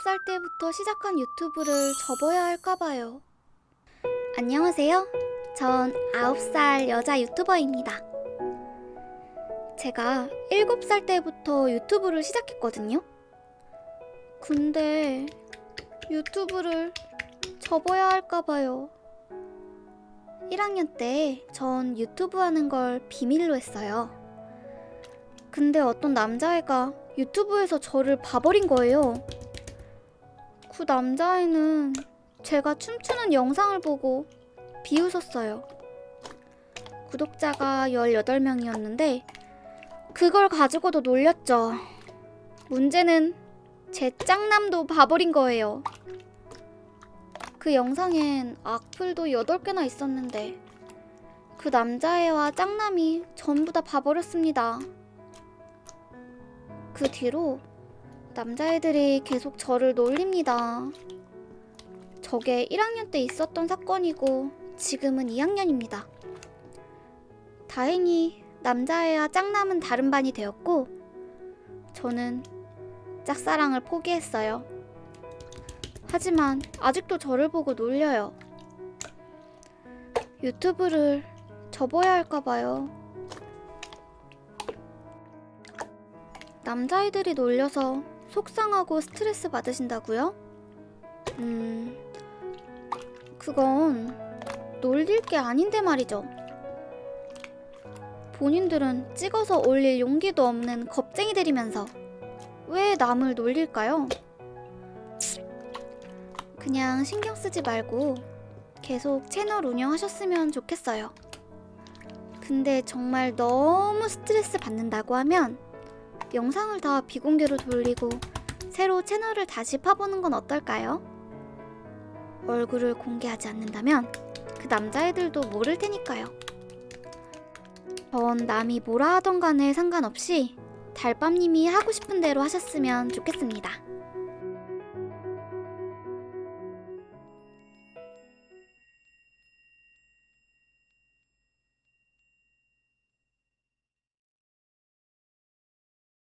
7살 때부터 시작한 유튜브를 접어야 할까봐요. 안녕하세요. 전 9살 여자 유튜버입니다. 제가 7살 때부터 유튜브를 시작했거든요. 근데 유튜브를 접어야 할까봐요. 1학년 때 전 유튜브 하는 걸 비밀로 했어요. 근데 어떤 남자애가 유튜브에서 저를 봐버린 거예요. 그 남자애는 제가 춤추는 영상을 보고 비웃었어요. 구독자가 18명이었는데 그걸 가지고도 놀렸죠. 문제는 제 짱남도 봐버린 거예요. 그 영상엔 악플도 8개나 있었는데 그 남자애와 짱남이 전부 다 봐버렸습니다. 그 뒤로 남자애들이 계속 저를 놀립니다. 저게 1학년 때 있었던 사건이고 지금은 2학년입니다. 다행히 남자애와 짱남은 다른 반이 되었고 저는 짝사랑을 포기했어요. 하지만 아직도 저를 보고 놀려요. 유튜브를 접어야 할까봐요. 남자애들이 놀려서 속상하고 스트레스 받으신다고요? 음, 그건 놀릴 게 아닌데 말이죠. 본인들은 찍어서 올릴 용기도 없는 겁쟁이들이면서 왜 남을 놀릴까요? 그냥 신경 쓰지 말고 계속 채널 운영하셨으면 좋겠어요. 근데 정말 너무 스트레스 받는다고 하면 영상을 다 비공개로 돌리고 새로 채널을 다시 파보는 건 어떨까요? 얼굴을 공개하지 않는다면 그 남자애들도 모를 테니까요. 전 남이 뭐라 하던 간에 상관없이 달밤님이 하고 싶은 대로 하셨으면 좋겠습니다.